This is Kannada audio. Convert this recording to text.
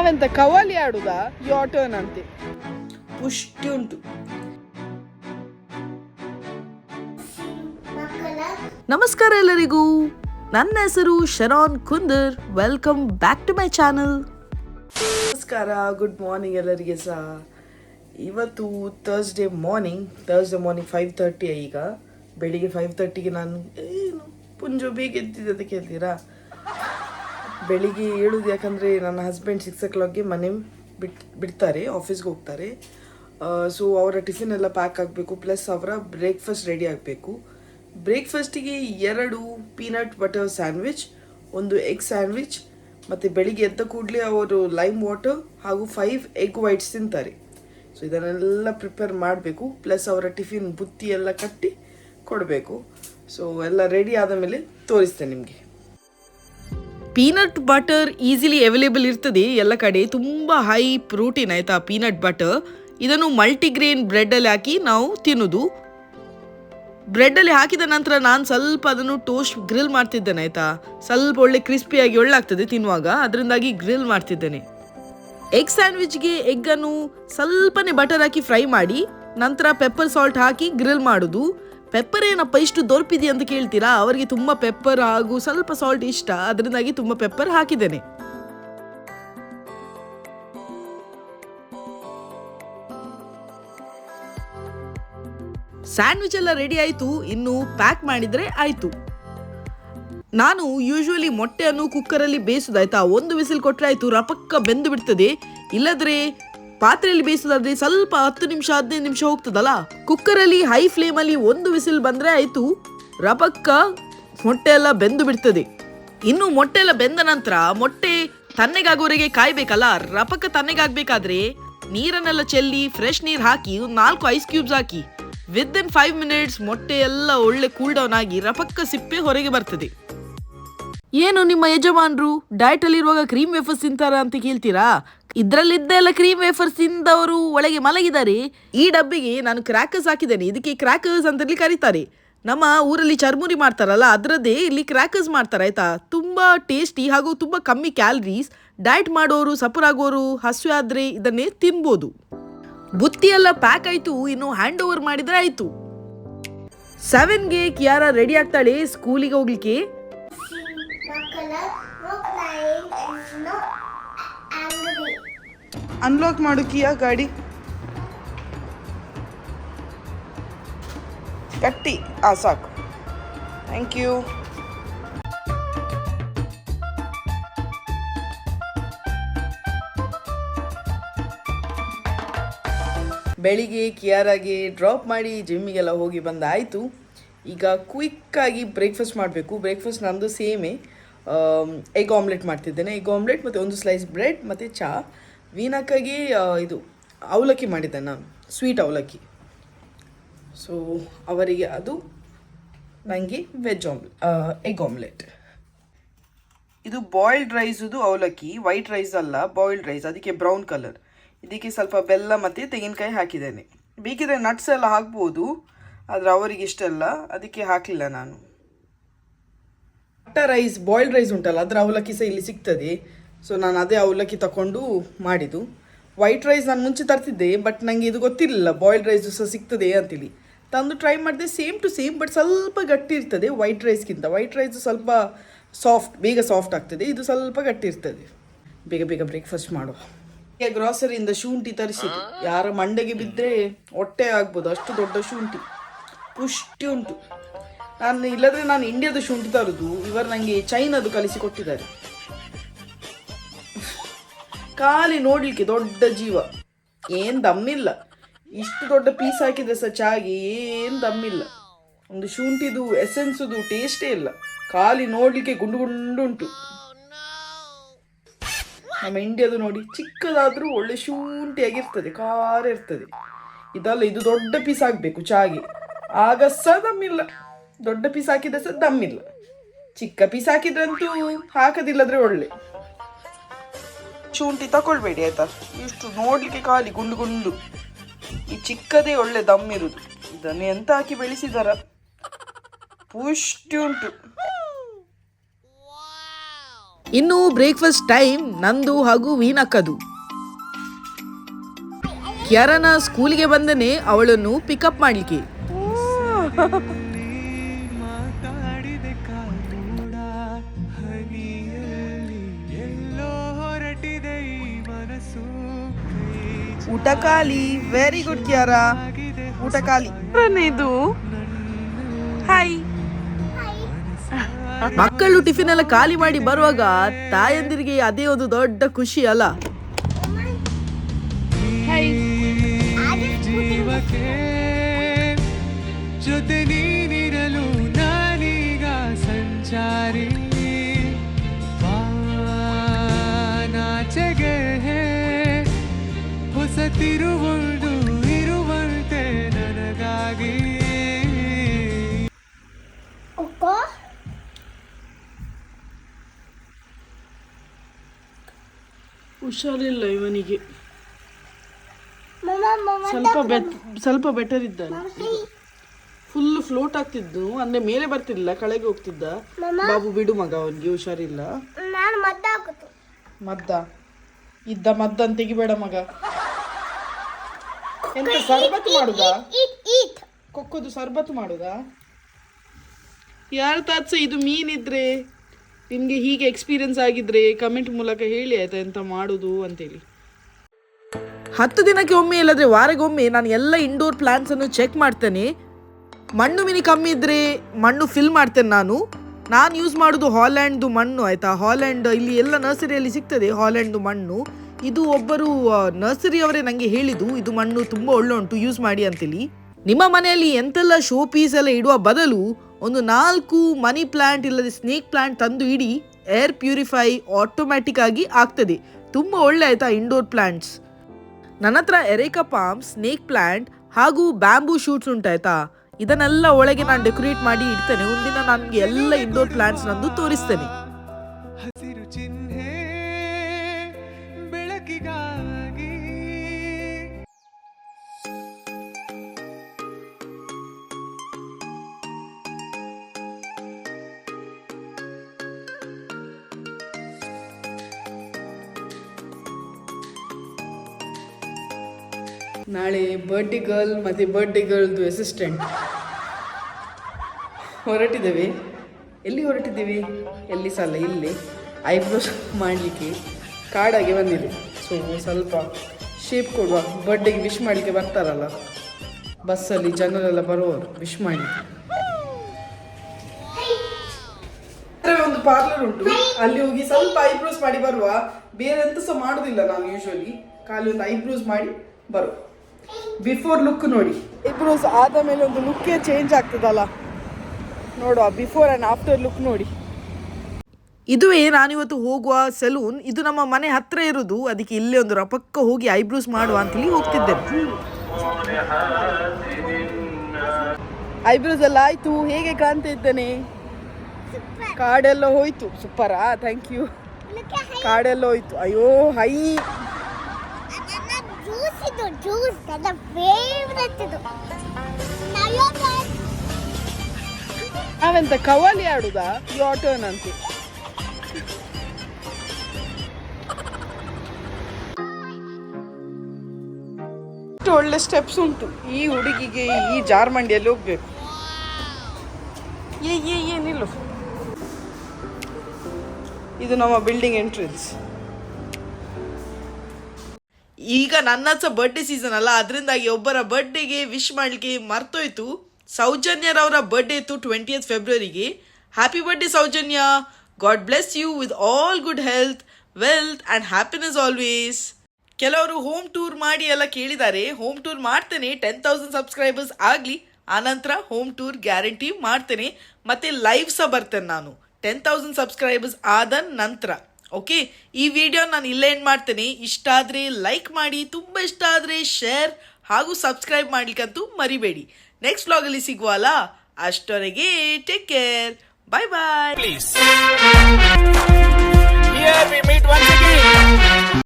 ನಾವೆಂತ ಕವಾಲಿ ಆಡುದಾ? ಯೋರ್ ಟರ್ನ್ ಅಂತೆ. ಪುಷ್ಟಿ ಉಂಟು. ನಮಸ್ಕಾರ ಎಲ್ಲರಿಗೂ. ನನ್ನ ಹೆಸರು Sharon Kundar. Welcome back to my channel ನಮಸ್ಕಾರ ಗುಡ್ ಮಾರ್ನಿಂಗ್ ಎಲ್ಲರಿಗೆ ಸಹ. ಇವತ್ತು Thursday morning Thursday morning five thirty ಈಗ. ಬೆಳಿಗ್ಗೆ ಫೈವ್ ತರ್ಟಿಗೆ ನಾನು ಏನು ಪುಂಜು ಬೇಗ ಎದ್ದಿದ್ದೆ ಅಂತ ಕೇಳ್ತೀರಾ? ಬೆಳಿಗ್ಗೆ ಏಳೋದು ಯಾಕಂದರೆ ನನ್ನ ಹಸ್ಬೆಂಡ್ ಸಿಕ್ಸ್ ಓ ಕ್ಲಾಕ್ಗೆ ಮನೆ ಬಿಟ್, ಬಿಡ್ತಾರೆ ಆಫೀಸ್ಗೆ ಹೋಗ್ತಾರೆ. ಸೊ ಅವರ ಟಿಫಿನ್ ಎಲ್ಲ ಪ್ಯಾಕ್ ಆಗಬೇಕು ಪ್ಲಸ್ ಅವರ ಬ್ರೇಕ್ಫಾಸ್ಟ್ ರೆಡಿ ಆಗಬೇಕು. ಬ್ರೇಕ್ಫಾಸ್ಟಿಗೆ ಎರಡು ಪೀನಟ್ ಬಟರ್ ಸ್ಯಾಂಡ್ವಿಚ್ ಒಂದು ಎಗ್ ಸ್ಯಾಂಡ್ವಿಚ್ ಮತ್ತು ಬೆಳಿಗ್ಗೆ ಎದ್ದ ಕೂಡಲೇ ಅವರು ಲೈಮ್ ವಾಟರ್ ಹಾಗೂ ಫೈವ್ ಎಗ್ ವೈಟ್ಸ್ ತಿಂತಾರೆ. ಸೊ ಇದನ್ನೆಲ್ಲ ಪ್ರಿಪೇರ್ ಮಾಡಬೇಕು ಪ್ಲಸ್ ಅವರ ಟಿಫಿನ್ ಬುತ್ತಿ ಎಲ್ಲ ಕಟ್ಟಿ ಕೊಡಬೇಕು. ಸೊ ಎಲ್ಲ ರೆಡಿ ಆದ ಮೇಲೆ ತೋರಿಸ್ತೇನೆ ನಿಮಗೆ. ಪೀನಟ್ ಬಟರ್ ಈಸಿಲಿ ಅವೈಲೇಬಲ್ ಇರ್ತದೆ ಎಲ್ಲ ಕಡೆ. ತುಂಬ ಹೈ ಪ್ರೋಟೀನ್ ಆಯಿತಾ ಪೀನಟ್ ಬಟರ್. ಇದನ್ನು ಮಲ್ಟಿಗ್ರೇನ್ ಬ್ರೆಡ್ಡಲ್ಲಿ ಹಾಕಿ ನಾವು ತಿನ್ನೋದು. ಬ್ರೆಡ್ಡಲ್ಲಿ ಹಾಕಿದ ನಂತರ ನಾನು ಸ್ವಲ್ಪ ಅದನ್ನು ಟೋಸ್ಟ್ ಗ್ರಿಲ್ ಮಾಡ್ತಿದ್ದೇನೆ ಆಯಿತಾ. ಸ್ವಲ್ಪ ಒಳ್ಳೆ ಕ್ರಿಸ್ಪಿಯಾಗಿ ಒಳ್ಳೆ ಆಗ್ತದೆ ತಿನ್ನುವಾಗ. ಅದರಿಂದಾಗಿ ಗ್ರಿಲ್ ಮಾಡ್ತಿದ್ದೇನೆ. ಎಗ್ ಸ್ಯಾಂಡ್ವಿಚ್ಗೆ ಎಗ್ಗನ್ನು ಸ್ವಲ್ಪನೇ ಬಟರ್ ಹಾಕಿ ಫ್ರೈ ಮಾಡಿ, ನಂತರ ಪೆಪ್ಪರ್ ಸಾಲ್ಟ್ ಹಾಕಿ ಗ್ರಿಲ್ ಮಾಡೋದು. ಪೆಪ್ಪರ್ ಏನಪ್ಪ ಇಷ್ಟು ದೊರ್ಪಿದೆ ಅಂತ ಕೇಳ್ತೀರಾ? ಅವರಿಗೆ ತುಂಬ ಪೆಪ್ಪರ್ ಹಾಗೂ ಸ್ವಲ್ಪ ಸಾಲ್ಟ್ ಇಷ್ಟ. ಅದರಿಂದಾಗಿ ತುಂಬ ಪೆಪ್ಪರ್ ಹಾಕಿದ್ದೇನೆ. ಸ್ಯಾಂಡ್ವಿಚ್ ಎಲ್ಲ ರೆಡಿ ಆಯಿತು. ಇನ್ನು ಪ್ಯಾಕ್ ಮಾಡಿದರೆ ಆಯಿತು. ನಾನು ಯೂಶ್ವಲಿ ಮೊಟ್ಟೆಯನ್ನು ಕುಕ್ಕರಲ್ಲಿ ಬೇಯಿಸೋದಾಯ್ತಾ ಒಂದು ವಿಸಿಲ್ ಕೊಟ್ಟರೆ ಆಯಿತು. ರಪಕ್ಕ ಬೆಂದು ಬಿಡ್ತದೆ. ಇಲ್ಲದ್ರೆ ಪಾತ್ರೆಯಲ್ಲಿ ಬೇಯಿಸೋದಾದ್ರೆ ಸ್ವಲ್ಪ ಹತ್ತು ನಿಮಿಷ, ಹದಿನೈದು ನಿಮಿಷ ಹೋಗ್ತದಲ್ಲ? ಕುಕ್ಕರಲ್ಲಿ ಹೈ ಫ್ಲೇಮಲ್ಲಿ ಒಂದು ವಿಸಿಲ್ ಬಂದರೆ ಆಯಿತು. ರಪಕ್ಕ ಮೊಟ್ಟೆ ಎಲ್ಲ ಬೆಂದು ಬಿಡ್ತದೆ. ಇನ್ನು ಮೊಟ್ಟೆ ಎಲ್ಲ ಬೆಂದ ನಂತರ ಮೊಟ್ಟೆ ತನ್ನೆಗಾಗೋರಿಗೆ ಕಾಯ್ಬೇಕಲ್ಲ? ರಪಕ್ಕ ತನ್ನೆಗಾಗ್ಬೇಕಾದ್ರೆ ನೀರನ್ನೆಲ್ಲ ಚೆಲ್ಲಿ ಫ್ರೆಶ್ ನೀರು ಹಾಕಿ ನಾಲ್ಕು ಐಸ್ ಕ್ಯೂಬ್ಸ್ ಹಾಕಿ ವಿತ್ ಇನ್ ಫೈವ್ ಮಿನಿಟ್ಸ್ ಮೊಟ್ಟೆ ಎಲ್ಲ ಒಳ್ಳೆ ಕೂಲ್ ಡೌನ್ ಆಗಿ ರಪಕ್ಕ ಸಿಪ್ಪೆ ಹೊರಗೆ ಬರ್ತದೆ. ಏನು ನಿಮ್ಮ ಯಜಮಾನ್ರು? ಡಯಟ್ ಅಲ್ಲಿರುವಾಗ ಕ್ರೀಮ್ ವೇಫರ್ಸ್ ತಿಂತಾರ ಅಂತ ಕೇಳ್ತೀರಾ? ಇದ್ರಲ್ಲಿದ್ದ ಎಲ್ಲ ಕ್ರೀಮ್ ವೇಫರ್ಸ್ ತಿಂದವರು ಒಳಗೆ ಮಲಗಿದ್ದಾರೆ ಈ ಡಬ್ಬಿಗೆ ನಾನು ಕ್ರ್ಯಾಕರ್ಸ್ ಹಾಕಿದ್ದೇನೆ. ಇದಕ್ಕೆ ಕ್ರ್ಯಾಕರ್ಸ್ ಅಂತಲ್ಲಿ ಕರೀತಾರೆ. ನಮ್ಮ ಊರಲ್ಲಿ ಚರ್ಮುರಿ ಮಾಡ್ತಾರಲ್ಲ, ಅದರದ್ದೇ ಇಲ್ಲಿ ಕ್ರ್ಯಾಕರ್ಸ್ ಮಾಡ್ತಾರೆ, ಆಯ್ತಾ? ತುಂಬಾ ಟೇಸ್ಟಿ ಹಾಗೂ ತುಂಬಾ ಕಮ್ಮಿ ಕ್ಯಾಲರೀಸ್ ಡಯಟ್ ಮಾಡೋರು ಸಪರಾಗೋರು ಹಸಿವೆ ಆದ್ರೆ ಇದನ್ನೇ ತಿನ್ಬೋದು. ಬುತ್ತಿ ಎಲ್ಲ ಪ್ಯಾಕ್ ಆಯಿತು, ಇನ್ನು ಹ್ಯಾಂಡ್ ಓವರ್ ಮಾಡಿದರೆ ಆಯಿತು. ಸೆವೆನ್ಗೆ ಕಿಯಾರ ರೆಡಿ ಆಗ್ತಾಳೆ ಸ್ಕೂಲಿಗೆ ಹೋಗ್ಲಿಕ್ಕೆ. ಅನ್ಲಾಕ್ ಮಾಡು ಕಿಯಾ ಗಾಡಿ. ಕಟ್ಟಿ. ಆ, ಸಾಕು. ಥ್ಯಾಂಕ್ ಯು ಬೆಳಿಗ್ಗೆ ಕಿಯಾರಾಗೆ ಡ್ರಾಪ್ ಮಾಡಿ ಜಿಮ್ಮಿಗೆಲ್ಲ ಹೋಗಿ ಬಂದಾಯಿತು. ಈಗ ಕ್ವಿಕ್ಕಾಗಿ ಬ್ರೇಕ್ಫಾಸ್ಟ್ ಮಾಡಬೇಕು. ಬ್ರೇಕ್ಫಾಸ್ಟ್ ನಮ್ಮದು ಸೇಮೇ ಎಗ್ ಆಮ್ಲೆಟ್ ಮಾಡ್ತಿದ್ದೇನೆ. ಎಗ್ ಆಮ್ಲೆಟ್ ಮತ್ತು ಒಂದು ಸ್ಲೈಸ್ ಬ್ರೆಡ್ ಮತ್ತು ಚಹಾ ವೀನಕ್ಕಾಗಿ ಇದು ಅವಲಕ್ಕಿ ಮಾಡಿದ್ದೆ ನಾನು. ಸ್ವೀಟ್ ಅವಲಕ್ಕಿ. ಸೊ ಅವರಿಗೆ ಅದು ನನಗೆ ವೆಜ್ ಆಮ್ಲೆ ಎಗ್ ಆಮ್ಲೆಟ್ ಇದು ಬಾಯ್ಲ್ಡ್ ರೈಸುದು ಅವಲಕ್ಕಿ ವೈಟ್ ರೈಸ್ ಅಲ್ಲ ಬಾಯ್ಲ್ಡ್ ರೈಸ್ ಅದಕ್ಕೆ ಬ್ರೌನ್ ಕಲರ್ ಇದಕ್ಕೆ ಸ್ವಲ್ಪ ಬೆಲ್ಲ ಮತ್ತು ತೆಂಗಿನಕಾಯಿ ಹಾಕಿದ್ದೇನೆ. ಬೇಕಿದ್ರೆ ನಟ್ಸ್ ಎಲ್ಲ ಹಾಕ್ಬೋದು, ಆದರೆ ಅವರಿಗೆ ಇಷ್ಟ ಅಲ್ಲ, ಅದಕ್ಕೆ ಹಾಕಲಿಲ್ಲ ನಾನು. ರೈಸ್ ಬಾಯ್ಲ್ಡ್ ರೈಸ್ ಉಂಟಲ್ಲ, ಅದರ ಅವಲಕ್ಕಿ ಸಹ ಇಲ್ಲಿ ಸಿಗ್ತದೆ. ಸೊ ನಾನು ಅದೇ ಅವಲಕ್ಕಿ ತಗೊಂಡು ಮಾಡಿದ್ದು. ವೈಟ್ ರೈಸ್ ನಾನು ಮುಂಚೆ ತರ್ತಿದ್ದೆ ಬಟ್ ನನಗೆ ಇದು ಗೊತ್ತಿರಲಿಲ್ಲ ಬಾಯ್ಲ್ಡ್ ರೈಸ್ ಸಹ ಸಿಗ್ತದೆ ಅಂತೇಳಿ. ತಂದು ಟ್ರೈ ಮಾಡಿದೆ ಸೇಮ್ ಟು ಸೇಮ್ ಬಟ್ ಸ್ವಲ್ಪ ಗಟ್ಟಿ ಇರ್ತದೆ ವೈಟ್ ರೈಸ್ಗಿಂತ ವೈಟ್ ರೈಸ್ ಸ್ವಲ್ಪ ಸಾಫ್ಟ್ ಬೇಗ ಸಾಫ್ಟ್ ಆಗ್ತದೆ, ಇದು ಸ್ವಲ್ಪ ಗಟ್ಟಿ ಇರ್ತದೆ. ಬೇಗ ಬೇಗ ಬ್ರೇಕ್ಫಾಸ್ಟ್ ಮಾಡುವ. ಈಗ ಗ್ರಾಸರಿಯಿಂದ ಶುಂಠಿ ತರಿಸಿದ್ದು. ಯಾರ ಮಂಡೆಗೆ ಬಿದ್ದರೆ ಹೊಟ್ಟೆ ಆಗ್ಬೋದು, ಅಷ್ಟು ದೊಡ್ಡ ಶುಂಠಿ. ಪುಷ್ಟಿ ಉಂಟು. ನಾನು ಇಲ್ಲದ್ರೆ ನಾನು ಇಂಡಿಯಾದ ಶುಂಠಿ ತರುದು. ಇವರು ನನಗೆ ಚೈನಾದು ಕಲಿಸಿ ಕೊಟ್ಟಿದ್ದಾರೆ. ಖಾಲಿ ನೋಡ್ಲಿಕ್ಕೆ ದೊಡ್ಡ ಜೀವ. ಏನ್ ದಮ್ಮಿಲ್ಲ. ಇಷ್ಟು ದೊಡ್ಡ ಪೀಸ್ ಹಾಕಿದ್ರೆ ಸಹ ಚಾಗಿ ಏನ್ ದಮ್ಮಿಲ್ಲ. ಒಂದು ಶುಂಠಿದು ಎಸೆನ್ಸುದು ಟೇಸ್ಟೇ ಇಲ್ಲ. ಖಾಲಿ ನೋಡ್ಲಿಕ್ಕೆ ಗುಂಡು ಗುಂಡು ಉಂಟು ನಮ್ಮ ಇಂಡಿಯಾದು ನೋಡಿ ಚಿಕ್ಕದಾದ್ರೂ ಒಳ್ಳೆ ಶುಂಠಿಯಾಗಿರ್ತದೆ, ಖಾರ ಇರ್ತದೆ. ಇದಲ್ಲ, ಇದು ದೊಡ್ಡ ಪೀಸ್ ಆಗ್ಬೇಕು ಚಾಗೆ. ಆಗ ಸಹ ದಮ್ಮಿಲ್ಲ. ದೊಡ್ಡ ಪೀಸ್ ಹಾಕಿದ್ರೆ ಸಹ ದಮ್ಮಿಲ್ಲ. ಚಿಕ್ಕ ಪೀಸ್ ಹಾಕಿದ್ರಂತೂ ಹಾಕದಿಲ್ಲದ್ರೆ ಒಳ್ಳೆ. ಶುಂಠಿ ತಕೊಳ್ಬೇಡಿ ಆಯ್ತಾ? ಇಷ್ಟು ನೋಡ್ಲಿಕ್ಕೆ ಖಾಲಿ ಗುಂಡು ಗುಂಡು. ಈ ಚಿಕ್ಕದೇ ಒಳ್ಳೆ ದಮ್ ಇರುದು. ಇದನ್ನು ಎಂತ ಹಾಕಿ ಬೆಳೆಸಿದಾರ? ಪುಷ್ಟಿ ಉಂಟು. ಇನ್ನು ಬ್ರೇಕ್ಫಾಸ್ಟ್ ಟೈಮ್ ನಂದು ಹಾಗೂ ವೀನಕ್ಕದು. ಕ್ಯಾರನ ಸ್ಕೂಲಿಗೆ ಬಂದನೆ ಅವಳನ್ನು ಪಿಕಪ್ ಮಾಡ್ಲಿಕ್ಕೆ. ಊಟ ಖಾಲಿ ವೆರಿ ಗುಡ್ ಕ್ಯಾರ ಊಟ ಖಾಲಿ ಇದು. ಹಾಯ್ ಮಕ್ಕಳು ಟಿಫಿನ್ ಎಲ್ಲ ಖಾಲಿ ಮಾಡಿ ಬರುವಾಗ ತಾಯಂದಿರಿಗೆ ಅದೇ ಒಂದು ದೊಡ್ಡ ಖುಷಿ ಅಲ್ಲ? ಜೊತೆ ನೀನಿರಲು ನಾನೀಗ ಸಂಚಾರಿ. ಹೊಸ ತಿರುವೊಂದು ಇರುವಂತೆ ನನಗಾಗಿ? ಹುಷಾರಿಲ್ಲ ಇವನಿಗೆ ಸ್ವಲ್ಪ ಬೆಟ್ ಸ್ವಲ್ಪ ಬೆಟರ್ ಇದ್ದಾನೆ ಫುಲ್ ಫ್ಲೋಟ್ ಆಗ್ತಿದ್ದು ಅಂದ್ರೆ ಮೇಲೆ ಬರ್ತಿಲ್ಲ ಕಳೆಗೆ ಹೋಗ್ತಿದ್ದ ಬಾಬು ಬಿಡು ಮಗ ಅವನಿಗೆ ಹುಷಾರಿಲ್ಲ ಮದ್ದ ಇದ್ದ ಮದ್ದನ್ ತೆಗಿಬೇಡ ಮಗ ಎಂತ ಸರ್ಬತ್ ಮಾಡುದಾ? ಕೊಕ್ಕೋದು ಸರ್ಬತ್ ಮಾಡುದಾ? ಯಾರ ತಾತ್ಸ ಇದು ಮೀನಿದ್ರೆ? ನಿಮಗೆ ಹೀಗೆ ಎಕ್ಸ್ಪೀರಿಯನ್ಸ್ ಆಗಿದ್ರೆ ಕಮೆಂಟ್ ಮೂಲಕ ಹೇಳಿ ಆಯ್ತಾ ಎಂತ ಮಾಡುದು ಅಂತೇಳಿ. ಹತ್ತು ದಿನಕ್ಕೆ ಒಮ್ಮೆ ಇಲ್ಲದ್ರೆ ವಾರಗೊಮ್ಮೆ ನಾನು ಎಲ್ಲ ಇಂಡೋರ್ ಪ್ಲಾಂಟ್ಸ್ ಅನ್ನು ಚೆಕ್ ಮಾಡ್ತೇನೆ. ಮಣ್ಣು ಮಿನಿ ಕಮ್ಮಿ ಇದ್ರೆ ಮಣ್ಣು ಫಿಲ್ ಮಾಡ್ತೇನೆ ನಾನು. ನಾನು ಯೂಸ್ ಮಾಡೋದು ಹಾಲ್ಯಾಂಡ್ದು ಮಣ್ಣು ಆಯ್ತಾ? ಹಾಲ್ಯಾಂಡ್ ಇಲ್ಲಿ ಎಲ್ಲ ನರ್ಸರಿಯಲ್ಲಿ ಸಿಗ್ತದೆ ಹಾಲ್ಯಾಂಡ್ದು ಮಣ್ಣು. ಇದು ಒಬ್ಬರು ನರ್ಸರಿ ಅವರೇ ನನಗೆ ಹೇಳಿದ್ದು. ಇದು ಮಣ್ಣು ತುಂಬ ಒಳ್ಳೆ ಉಂಟು ಯೂಸ್ ಮಾಡಿ ಅಂತೇಳಿ ನಿಮ್ಮ ಮನೆಯಲ್ಲಿ ಎಂತೆಲ್ಲ ಶೋ ಪೀಸ್ ಎಲ್ಲ ಇಡುವ ಬದಲು ಒಂದು ನಾಲ್ಕು ಮನಿ ಪ್ಲಾಂಟ್ ಇಲ್ಲದೆ ಸ್ನೇಕ್ ಪ್ಲಾಂಟ್ ತಂದು ಇಡಿ ಏರ್ ಪ್ಯೂರಿಫೈ ಆಟೋಮ್ಯಾಟಿಕ್ ಆಗಿ ಆಗ್ತದೆ. ತುಂಬ ಒಳ್ಳೆ ಆಯ್ತಾ ಇಂಡೋರ್ ಪ್ಲಾಂಟ್ಸ್ ನನ್ನ ಹತ್ರ ಎರೇಕಾ ಪಾಮ್ ಸ್ನೇಕ್ ಪ್ಲಾಂಟ್ ಹಾಗೂ ಬ್ಯಾಂಬೂ ಶೂಟ್ಸ್ ಉಂಟಾಯ್ತಾ? ಇದನ್ನೆಲ್ಲ ಒಳಗೆ ನಾನು ಡೆಕೋರೇಟ್ ಮಾಡಿ ಇಡ್ತೇನೆ. ಒಂದಿನ ನನಗೆ ಎಲ್ಲ ಇಂಡೋರ್ ಪ್ಲಾಂಟ್ಸ್ ನಂದು ತೋರಿಸ್ತೇನೆ. ನಾಳೆ ಬರ್ಡಿ ಗರ್ಲ್ ಮತ್ತು ಬರ್ಡಿ ಗರ್ಲ್ದು ಅಸಿಸ್ಟೆಂಟ್ ಹೊರಟಿದ್ದೇವೆ. ಎಲ್ಲಿ ಹೊರಟಿದ್ದೀವಿ? ಎಲ್ಲಿ ಸಲ? ಇಲ್ಲಿ. ಐಬ್ರೋಸ್ ಮಾಡಲಿಕ್ಕೆ ಕಾಡಾಗಿ ಬಂದಿದೆ. ಸೊ ಸ್ವಲ್ಪ ಶೇಪ್ ಕೊಡುವ. ಬರ್ಡೇಗೆ ವಿಶ್ ಮಾಡಲಿಕ್ಕೆ ಬರ್ತಾರಲ್ಲ. ಬಸ್ಸಲ್ಲಿ ಜನರೆಲ್ಲ ಬರುವವರು ವಿಶ್ ಮಾಡಲಿಕ್ಕೆ. ಒಂದು ಪಾರ್ಲರ್ ಉಂಟು. ಅಲ್ಲಿ ಹೋಗಿ ಸ್ವಲ್ಪ ಐಬ್ರೋಸ್ ಮಾಡಿ ಬರುವ. ಬೇರೆ ಎಂತ ಸಹ ಮಾಡೋದಿಲ್ಲ ನಾವು ಯೂಶ್ವಲಿ ಖಾಲಿ ಒಂದು ಐಬ್ರೋಸ್ ಮಾಡಿ ಬರುವ. ಬಿಫೋರ್ ಲುಕ್ ನೋಡಿ. ಐಬ್ರೋಸ್ ಆದ ಮೇಲೆ ಒಂದು ಲುಕ್ಕೇ ಚೇಂಜ್ ಆಗ್ತದಲ್ಲ. ನೋಡುವ ಬಿಫೋರ್ ಆ್ಯಂಡ್ ಆಫ್ಟರ್ ಲುಕ್ ನೋಡಿ. ಇದುವೇ ನಾನಿವತ್ತು ಹೋಗುವ ಸೆಲೂನ್ ಇದು ನಮ್ಮ ಮನೆ ಹತ್ರ ಇರೋದು ಅದಕ್ಕೆ ಇಲ್ಲೇ ಒಂದು ರಪಕ್ಕ ಹೋಗಿ ಐಬ್ರೋಸ್ ಮಾಡುವ ಅಂತೇಳಿ ಹೋಗ್ತಿದ್ದೆ ಐಬ್ರೋಸ್ ಎಲ್ಲ ಆಯ್ತು ಹೇಗೆ ಕಾಣ್ತಾ ಇದ್ದೇನೆ? ಕಾಡೆಲ್ಲ ಹೋಯ್ತು. ಸೂಪರಾ ಥ್ಯಾಂಕ್ ಯು ಕಾಡೆಲ್ಲ ಹೋಯ್ತು. ಅಯ್ಯೋ ಹೈ ಜ್ಯೂಸ್ ಇದು, ಜ್ಯೂಸ್ ನನ್ನ ಫೇವ್ರೆಟ್ ಇದು. ನಾವೆಂತ ಕವಾಲಿ ಆಡುದಾ? ಟರ್ನ್ ಅಂತೆ. ಒಳ್ಳೆ ಸ್ಟೆಪ್ಸ್ ಉಂಟು. ಈ ಹುಡುಗಿಗೆ ಈ ಜಾರ್ಮಂಡಿಯಲ್ಲಿ ಹೋಗ್ಬೇಕು. ಏ ಏ ಏನಿಲ್ಲ ಇದು ನಮ್ಮ ಬಿಲ್ಡಿಂಗ್ ಎಂಟ್ರೆನ್ಸ್ ಈಗ ನನ್ನ ಸಹ ಬರ್ಡೇ ಸೀಸನ್ ಅಲ್ಲ, ಅದರಿಂದಾಗಿ ಒಬ್ಬರ ಬರ್ಡೇಗೆ ವಿಶ್ ಮಾಡಲಿಕ್ಕೆ ಮರ್ತೋಯ್ತು. ಸೌಜನ್ಯರವರ ಬರ್ಡೇ ಇತ್ತು twentieth ಫೆಬ್ರವರಿಗೆ happy birthday Soujanya. God bless you with all good health wealth and happiness always ಕೆಲವರು ಹೋಮ್ ಟೂರ್ ಮಾಡಿ ಎಲ್ಲ ಕೇಳಿದ್ದಾರೆ. ಹೋಮ್ ಟೂರ್ ಮಾಡ್ತೇನೆ ಟೆನ್ ತೌಸಂಡ್ ಸಬ್ಸ್ಕ್ರೈಬರ್ಸ್ ಆಗಲಿ. ಆನಂತರ ಹೋಮ್ ಟೂರ್ ಗ್ಯಾರಂಟಿ ಮಾಡ್ತೇನೆ. ಮತ್ತೆ ಲೈವ್ ಸಹ ಬರ್ತೇನೆ ನಾನು. ಟೆನ್ ತೌಸಂಡ್ ಸಬ್ಸ್ಕ್ರೈಬರ್ಸ್ ಆದ ನಂತರ. ಓಕೆ ಈ ವಿಡಿಯೋ ನಾನು ಇಲ್ಲೇ ಎಂಡ್ ಮಾಡ್ತೇನೆ. ಇಷ್ಟ ಆದರೆ ಲೈಕ್ ಮಾಡಿ, ತುಂಬ ಇಷ್ಟ ಆದರೆ ಶೇರ್ ಹಾಗೂ ಸಬ್ಸ್ಕ್ರೈಬ್ ಮಾಡ್ಲಿಕ್ಕಂತೂ ಮರಿಬೇಡಿ. ನೆಕ್ಸ್ಟ್ ವ್ಲಾಗಲ್ಲಿ ಸಿಗುವಲ್ಲ ಅಷ್ಟೊರೆಗೆ take care bye bye Here